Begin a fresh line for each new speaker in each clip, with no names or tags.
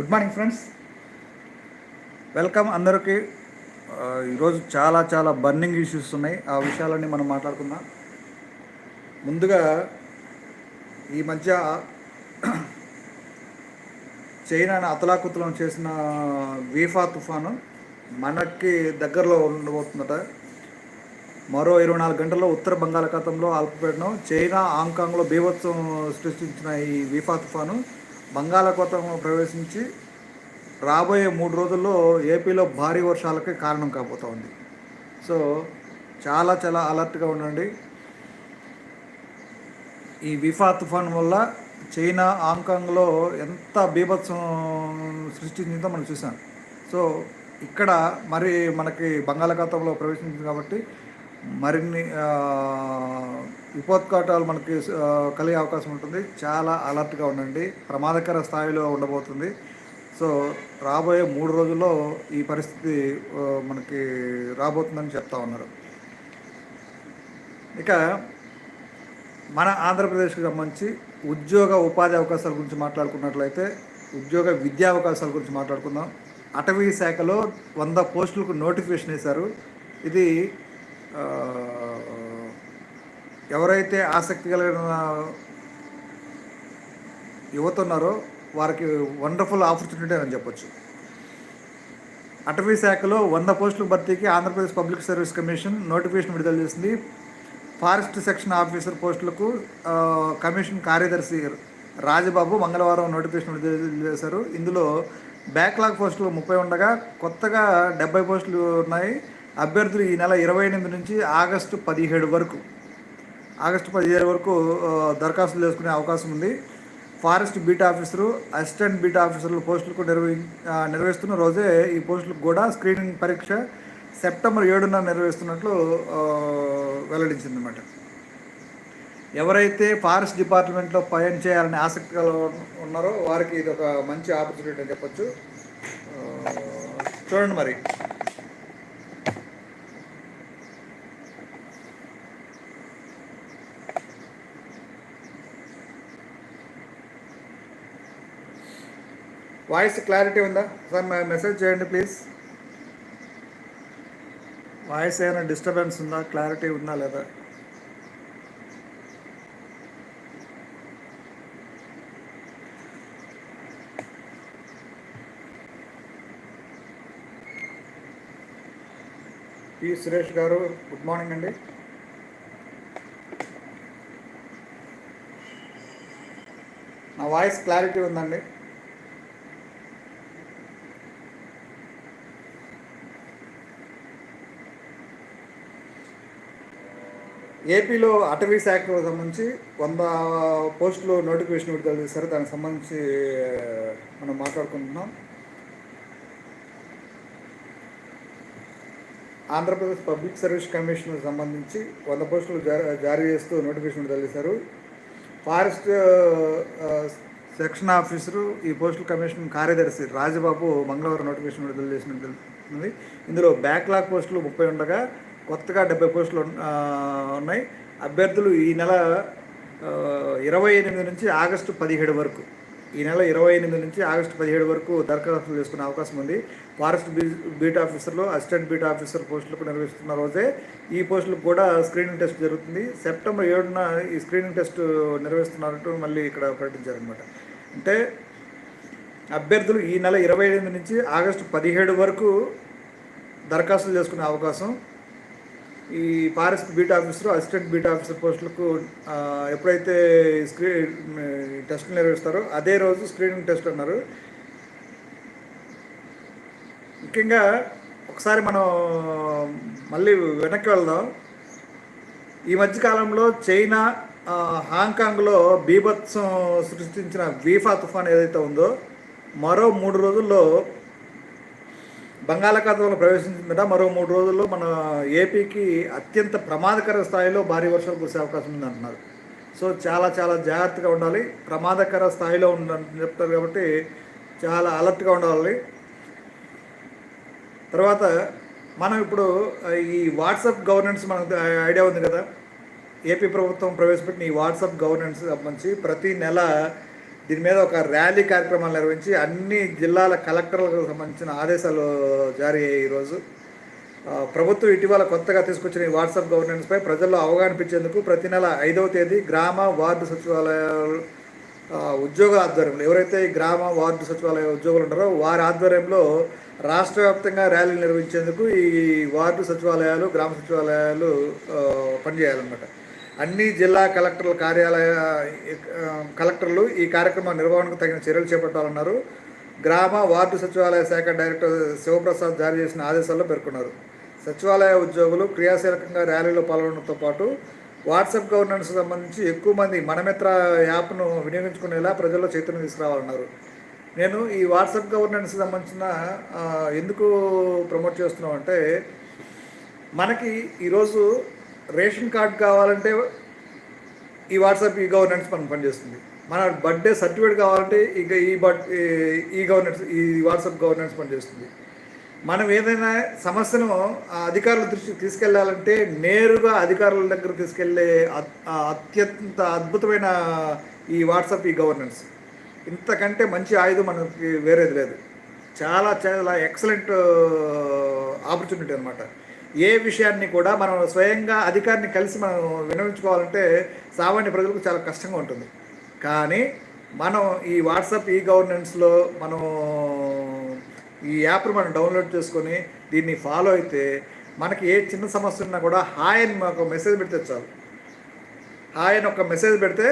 Good morning friends welcome అందరికీ. ఈరోజు చాలా చాలా బర్నింగ్ ఇష్యూస్ ఉన్నాయి. ఆ విషయాలన్నీ మనం మాట్లాడుకుందాం. ముందుగా ఈ మధ్య చైనాను అతలాకుతలం చేసిన వీఫా తుఫాను మనకి దగ్గరలో ఉండబోతుందట మరో ఇరవై నాలుగు గంటల్లో ఉత్తర బంగాళాఖాతంలో అల్పపీడనం చైనా హాంకాంగ్లో బీభత్సం సృష్టించిన ఈ వీఫా తుఫాను బంగాళాఖాతంలో ప్రవేశించి రాబోయే మూడు రోజుల్లో ఏపీలో భారీ వర్షాలకి కారణం కాబోతా ఉంది. సో చాలా చాలా అలర్ట్గా ఉండండి. ఈ విఫా తుఫాన్ వల్ల చైనా హాంకాంగ్లో ఎంత బీభత్సం సృష్టించిందో మనం చూసాం. సో ఇక్కడ మరి మనకి బంగాళాఖాతంలో ప్రవేశించింది కాబట్టి మరిన్ని ఆ, మనకి కలిగే అవకాశం ఉంటుంది. చాలా అలర్ట్గా ఉండండి. ప్రమాదకర స్థాయిలో ఉండబోతుంది. సో రాబోయే మూడు రోజుల్లో ఈ పరిస్థితి మనకి రాబోతుందని చెప్తా ఉన్నారు. ఇక మన ఆంధ్రప్రదేశ్కి సంబంధించి ఉద్యోగ ఉపాధి అవకాశాల గురించి మాట్లాడుకున్నట్లయితే ఉద్యోగ విద్యా అవకాశాల గురించి మాట్లాడుకుందాం. అటవీ శాఖలో వంద పోస్టులకు నోటిఫికేషన్ వేశారు. ఇది ఎవరైతే ఆసక్తి కలిగిన యువత ఉన్నారో వారికి వండర్ఫుల్ ఆపర్చునిటీ అని చెప్పొచ్చు. అటవీ శాఖలో వంద పోస్టుల భర్తీకి Andhra Pradesh public service commission notification విడుదల చేసింది. ఫారెస్ట్ సెక్షన్ ఆఫీసర్ పోస్టులకు కమిషన్ కార్యదర్శి రాజబాబు మంగళవారం నోటిఫికేషన్ విడుదల చేశారు. ఇందులో బ్యాక్లాగ్ పోస్టులు ముప్పై ఉండగా కొత్తగా డెబ్బై పోస్టులు ఉన్నాయి. అభ్యర్థులు ఈ నెల ఇరవై ఎనిమిది నుంచి ఆగస్టు పదిహేడు వరకు. ఆగస్టు పదిహేడు వరకు దరఖాస్తులు చేసుకునే అవకాశం ఉంది. Forest beat officer assistant beat ఆఫీసర్ల పోస్టులకు నిర్వహి నిర్వహిస్తున్న రోజే ఈ పోస్టులకు కూడా స్క్రీనింగ్ పరీక్ష సెప్టెంబర్ ఏడున నిర్వహిస్తున్నట్లు వెల్లడించింది వెల్లడించిందన్నమాట. ఎవరైతే ఫారెస్ట్ డిపార్ట్మెంట్లో పయన్ చేయాలని ఆసక్తి కల ఉన్నారో వారికి ఇది ఒక మంచి ఆపర్చునిటీ అని చెప్పొచ్చు. చూడండి మరి. వాయిస్ క్లారిటీ ఉందా? సార్ మెసేజ్ చేయండి ప్లీజ్. వాయిస్ ఏమైనా డిస్టర్బెన్స్ ఉందా? క్లారిటీ ఉందా లేదా? పి. సురేష్ గారు గుడ్ మార్నింగ్ అండి. నా వాయిస్ క్లారిటీ ఉందండి. ఏపీలో అటవీ శాఖకు సంబంధించి వంద పోస్టులు నోటిఫికేషన్ విడుదల చేశారు. దానికి సంబంధించి మనం మాట్లాడుకుంటున్నాం. ఆంధ్రప్రదేశ్ పబ్లిక్ సర్వీస్ కమిషన్ సంబంధించి వంద పోస్టులు జారీ చేస్తూ నోటిఫికేషన్ విడుదల చేశారు. ఫారెస్ట్ సెక్షన్ ఆఫీసరు ఈ పోస్టుల కమిషన్ కార్యదర్శి రాజబాబు మంగళవారం నోటిఫికేషన్ విడుదల చేసినట్టు ఇందులో బ్యాక్లాగ్ పోస్టులు ముప్పై ఉండగా కొత్తగా డెబ్బై పోస్టులు ఉన్నాయి. అభ్యర్థులు ఈ నెల ఇరవై ఎనిమిది నుంచి ఆగస్టు పదిహేడు వరకు. ఈ నెల ఇరవై ఎనిమిది నుంచి ఆగస్టు పదిహేడు వరకు దరఖాస్తులు చేసుకునే అవకాశం ఉంది. ఫారెస్ట్ బీ బీట్ ఆఫీసర్లు అసిస్టెంట్ బీట్ ఆఫీసర్ పోస్టులకు నిర్వహిస్తున్న రోజే ఈ పోస్టులకు కూడా స్క్రీనింగ్ టెస్ట్ జరుగుతుంది. సెప్టెంబర్ ఏడున ఈ స్క్రీనింగ్ టెస్ట్ నిర్వహిస్తున్నట్టు మళ్ళీ ఇక్కడ ప్రకటించారనమాట అంటే అభ్యర్థులు ఈ నెల ఇరవై ఎనిమిది నుంచి ఆగస్టు పదిహేడు వరకు దరఖాస్తులు చేసుకునే అవకాశం ఈ forest beat officer assistant beat officer పోస్టులకు ఎప్పుడైతే స్క్రీన్ టెస్టులు నిర్వహిస్తారో అదే రోజు స్క్రీనింగ్ టెస్ట్ అన్నారు. ముఖ్యంగా ఒకసారి మనం మళ్ళీ వెనక్కి వెళ్దాం. ఈ మధ్యకాలంలో చైనా హాంకాంగ్లో బీభత్సం సృష్టించిన వీఫా తుఫాన్ ఏదైతే ఉందో మరో మూడు రోజుల్లో బంగాళాఖాతంలో ప్రవేశించిందట. మరో మూడు రోజుల్లో మన ఏపీకి అత్యంత ప్రమాదకర స్థాయిలో భారీ వర్షాలు కురిసే అవకాశం ఉంది అంటున్నారు సో చాలా చాలా జాగ్రత్తగా ఉండాలి. ప్రమాదకర స్థాయిలో ఉందని చెప్తారు కాబట్టి చాలా అలర్ట్గా ఉండాలి. తర్వాత మనం ఇప్పుడు ఈ వాట్సాప్ గవర్నెన్స్ మనకు ఐడియా ఉంది కదా. ఏపీ ప్రభుత్వం ప్రవేశపెట్టిన ఈ వాట్సాప్ గవర్నెన్స్ సంబంధించి ప్రతి నెల దీని మీద ఒక ర్యాలీ కార్యక్రమాలు నిర్వహించి అన్ని జిల్లాల కలెక్టర్లకు సంబంధించిన ఆదేశాలు జారీ అయ్యాయి ఈరోజు. ప్రభుత్వం ఇటీవల కొత్తగా తీసుకొచ్చిన ఈ వాట్సాప్ గవర్నెన్స్పై ప్రజల్లో అవగాహన పెంచేందుకు ప్రతి నెల ఐదవ తేదీ గ్రామ వార్డు సచివాలయాలు ఉద్యోగ ఉద్యోగుల ఆధ్వర్యంలో ఎవరైతే ఈ గ్రామ వార్డు సచివాలయ ఉద్యోగులు ఉంటారో వారి ఆధ్వర్యంలో రాష్ట్ర వ్యాప్తంగా ర్యాలీలు నిర్వహించేందుకు ఈ వార్డు సచివాలయాలు గ్రామ సచివాలయాలు పనిచేయాలన్నమాట. అన్ని జిల్లా కలెక్టర్ల కార్యాలయ కలెక్టర్లు ఈ కార్యక్రమం నిర్వహణకు తగిన చర్యలు చేపట్టాలన్నారు. గ్రామ వార్డు సచివాలయ శాఖ డైరెక్టర్ శివప్రసాద్ జారీ చేసిన ఆదేశాల్లో పేర్కొన్నారు. సచివాలయ ఉద్యోగులు క్రియాశీలకంగా ర్యాలీలో పాల్గొనడంతో పాటు వాట్సాప్ గవర్నెన్స్ సంబంధించి ఎక్కువ మంది మనమిత్ర యాప్ను వినియోగించుకునేలా ప్రజల్లో చైతన్యం తీసుకురావాలన్నారు. నేను ఈ వాట్సాప్ గవర్నెన్స్ సంబంధించిన ఎందుకు ప్రమోట్ చేస్తున్నాం అంటే మనకి ఈరోజు రేషన్ కార్డ్ కావాలంటే ఈ వాట్సాప్ ఈ గవర్నెన్స్ మనం పనిచేస్తుంది మన బర్త్డే సర్టిఫికేట్ కావాలంటే ఇక ఈ బట్ ఈ గవర్నెన్స్ ఈ వాట్సాప్ గవర్నెన్స్ పనిచేస్తుంది మనం ఏదైనా సమస్యను ఆ అధికారుల దృష్టికి తీసుకెళ్ళాలంటే నేరుగా అధికారుల దగ్గర తీసుకెళ్ళే అత్- అత్యంత అద్భుతమైన ఈ వాట్సాప్ ఈ గవర్నెన్స్. ఇంతకంటే మంచి ఆయుధం మనకి వేరేది లేదు. చాలా చాలా ఎక్సలెంట్ ఆపర్చునిటీ అనమాట ఏ విషయాన్ని కూడా మనం స్వయంగా అధికారిని కలిసి మనం వినవించుకోవాలంటే సామాన్య ప్రజలకు చాలా కష్టంగా ఉంటుంది. కానీ మనం ఈ వాట్సాప్ ఈ గవర్నెన్స్లో మనం ఈ యాప్ను మనం డౌన్లోడ్ చేసుకొని దీన్ని ఫాలో అయితే మనకి ఏ చిన్న సమస్య ఉన్నా కూడా హాయ్ అని మాకు మెసేజ్ పెడితే చాలు. హాయ్ అని ఒక మెసేజ్ పెడితే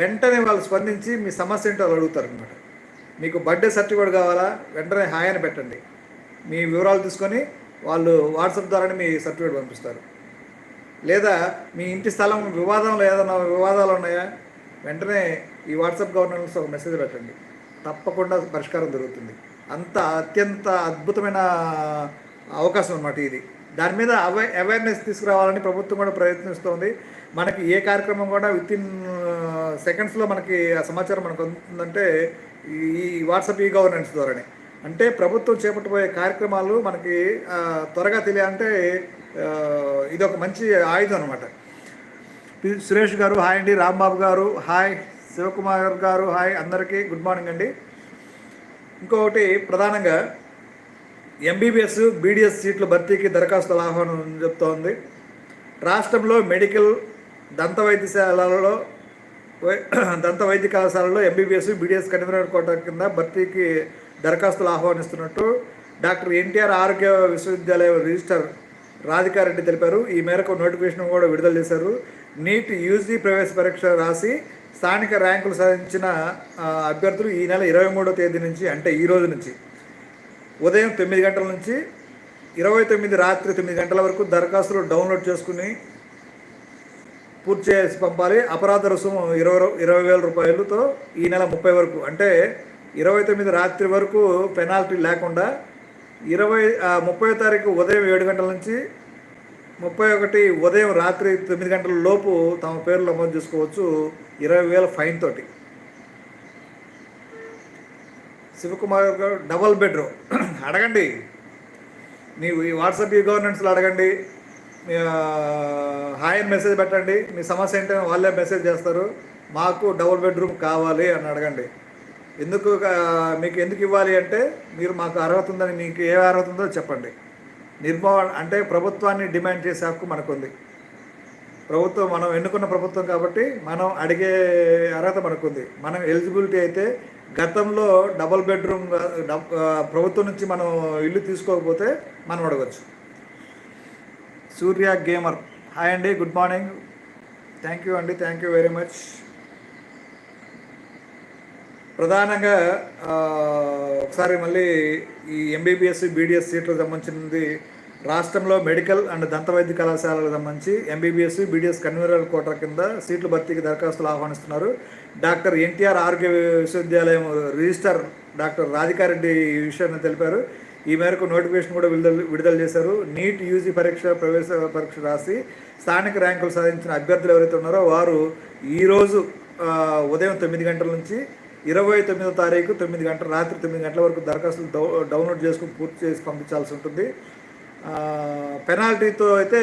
వెంటనే వాళ్ళు స్పందించి మీ సమస్య ఏంటో వాళ్ళు అడుగుతారు అనమాట మీకు బర్త్డే సర్టిఫికేట్ కావాలా? వెంటనే హాయ్ అని పెట్టండి. మీ వివరాలు తీసుకొని వాళ్ళు వాట్సాప్ ద్వారానే మీ సర్టిఫికేట్ పంపిస్తారు. లేదా మీ ఇంటి స్థలం వివాదంలో ఏదైనా వివాదాలు ఉన్నాయా? వెంటనే ఈ వాట్సాప్ గవర్నెన్స్ ఒక మెసేజ్ పెట్టండి. తప్పకుండా పరిష్కారం దొరుకుతుంది. అంత అత్యంత అద్భుతమైన అవకాశం అన్నమాట ఇది. దాని మీద అవే అవేర్నెస్ తీసుకురావాలని ప్రభుత్వం కూడా ప్రయత్నిస్తోంది. మనకి ఏ కార్యక్రమం కూడా విత్ ఇన్ సెకండ్స్లో మనకి ఆ సమాచారం మనకు అందుతుందంటే ఈ వాట్సాప్ ఈ గవర్నెన్స్ ద్వారానే. అంటే ప్రభుత్వం చేపట్టబోయే కార్యక్రమాలు మనకి త్వరగా తెలియాలంటే ఇది ఒక మంచి ఆయుధం అనమాట పి- సురేష్ గారు హాయ్ అండి. రాంబాబు గారు హాయ్. శివకుమార్ గారు హాయ్. అందరికీ గుడ్ మార్నింగ్ అండి. ఇంకొకటి ప్రధానంగా ఎంబీబీఎస్ బీడీఎస్ సీట్ల భర్తీకి దరఖాస్తుల ఆహ్వానం చెప్తోంది. రాష్ట్రంలో మెడికల్ దంత వైద్యశాలలో వై- దంత వైద్య కళాశాలలో ఎంబీబీఎస్ బీడీఎస్ కన్వీనర్ కోట కింద భర్తీకి దరఖాస్తులు ఆహ్వానిస్తున్నట్టు డాక్టర్ ఎన్టీఆర్ ఆరోగ్య విశ్వవిద్యాలయ రిజిస్టర్ రాధికారెడ్డి తెలిపారు. ఈ మేరకు నోటిఫికేషన్ కూడా విడుదల చేశారు. నీట్ యూజీ ప్రవేశ పరీక్ష రాసి స్థానిక ర్యాంకులు సాధించిన అభ్యర్థులు ఈ నెల ఇరవై మూడో తేదీ నుంచి అంటే ఈ రోజు నుంచి ఉదయం తొమ్మిది గంటల నుంచి ఇరవై తొమ్మిది రాత్రి తొమ్మిది గంటల వరకు దరఖాస్తులు డౌన్లోడ్ చేసుకుని పూర్తి చేసి పంపాలి. అపరాధ రుసుము ఇరవై ఇరవై వేల రూపాయలతో ఈ నెల ముప్పై వరకు అంటే ఇరవై తొమ్మిది రాత్రి వరకు పెనాల్టీ లేకుండా ఇరవై ముప్పై తారీఖు ఉదయం ఏడు గంటల నుంచి ముప్పై ఒకటి ఉదయం రాత్రి తొమ్మిది గంటల లోపు తమ పేర్లు నమోదు చేసుకోవచ్చు ఇరవై వేల ఫైన్ తోటి. శివకుమార్ గారు డబల్ బెడ్రూమ్. అడగండి. నీవు ఈ వాట్సాప్ ఈ గవర్నెన్స్లో అడగండి. మీ, హాయ్ మెసేజ్ పెట్టండి. మీ సమస్య ఏంటని వాళ్ళే మెసేజ్ చేస్తారు. మాకు డబుల్ బెడ్రూమ్ కావాలి అని అడగండి. ఎందుకు మీకు ఎందుకు ఇవ్వాలి అంటే మీరు మాకు అర్హత ఉందని మీకు ఏ అర్హత ఉందో చెప్పండి. నిర్మాణ అంటే ప్రభుత్వాన్ని డిమాండ్ చేసే హక్కు మనకుంది. ప్రభుత్వం మనం ఎన్నుకున్న ప్రభుత్వం కాబట్టి మనం అడిగే అర్హత మనకుంది. మనం ఎలిజిబిలిటీ అయితే గతంలో డబుల్ బెడ్రూమ్ డబ్- ప్రభుత్వం నుంచి మనం ఇల్లు తీసుకోకపోతే మనం అడగచ్చు. సూర్య గేమర్. హాయ్ అండి గుడ్ మార్నింగ్. థ్యాంక్ యూ అండి థ్యాంక్ యూ వెరీ మచ్. ప్రధానంగా ఒకసారి మళ్ళీ ఈ ఎంబీబీఎస్ బీడీఎస్ సీట్లకు సంబంధించింది రాష్ట్రంలో మెడికల్ అండ్ దంత వైద్య కళాశాలకు సంబంధించి ఎంబీబీఎస్ బీడీఎస్ కన్వీనర్ కోట కింద సీట్ల భర్తీకి దరఖాస్తులు ఆహ్వానిస్తున్నారు. డాక్టర్ ఎన్టీఆర్ ఆరోగ్య విశ్వవిద్యాలయం రిజిస్టర్ డాక్టర్ రాధికారెడ్డి ఈ విషయాన్ని తెలిపారు. ఈ మేరకు నోటిఫికేషన్ కూడా విడుదల విడుదల చేశారు. నీట్ యూజీ పరీక్ష ప్రవేశ పరీక్ష రాసి స్థానిక ర్యాంకులు సాధించిన అభ్యర్థులు ఎవరైతే ఉన్నారో వారు ఈరోజు ఉదయం తొమ్మిది గంటల నుంచి ఇరవై తొమ్మిదో తారీఖు తొమ్మిది గంటల రాత్రి తొమ్మిది గంటల వరకు దరఖాస్తులు డౌ డౌన్లోడ్ చేసుకుని పూర్తి చేసి పంపించాల్సి ఉంటుంది. పెనాల్టీతో అయితే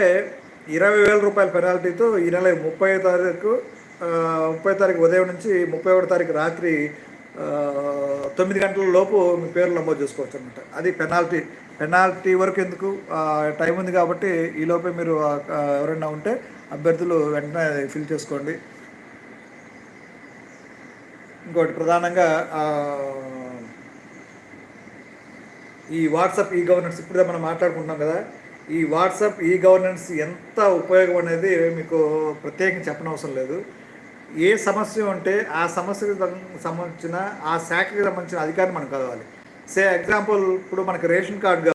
ఇరవై వేల రూపాయల పెనాల్టీతో ఈ నెల ముప్పై తారీఖు ముప్పై తారీఖు ఉదయం నుంచి ముప్పై ఒకటి తారీఖు రాత్రి తొమ్మిది గంటల లోపు మీ పేర్లు నమోదు చేసుకోవచ్చు అనమాట అది పెనాల్టీ పెనాల్టీ వరకు ఎందుకు? టైం ఉంది కాబట్టి ఈలోపే మీరు ఎవరైనా ఉంటే అభ్యర్థులు వెంటనే ఫిల్ చేసుకోండి. ఇంకోటి ప్రధానంగా ఈ వాట్సాప్ ఈ గవర్నెన్స్ ఇప్పుడే మనం మాట్లాడుకుంటున్నాం కదా ఈ వాట్సాప్ ఈ గవర్నెన్స్ ఎంత ఉపయోగం అనేది మీకు ప్రత్యేకంగా చెప్పనవసరం లేదు. ఏ సమస్య ఉంటే ఆ సమస్యకు సంబంధించిన ఆ శాఖకి సంబంధించిన అధికారం మనకు కావాలి సే ఎగ్జాంపుల్ ఇప్పుడు మనకి రేషన్ కార్డు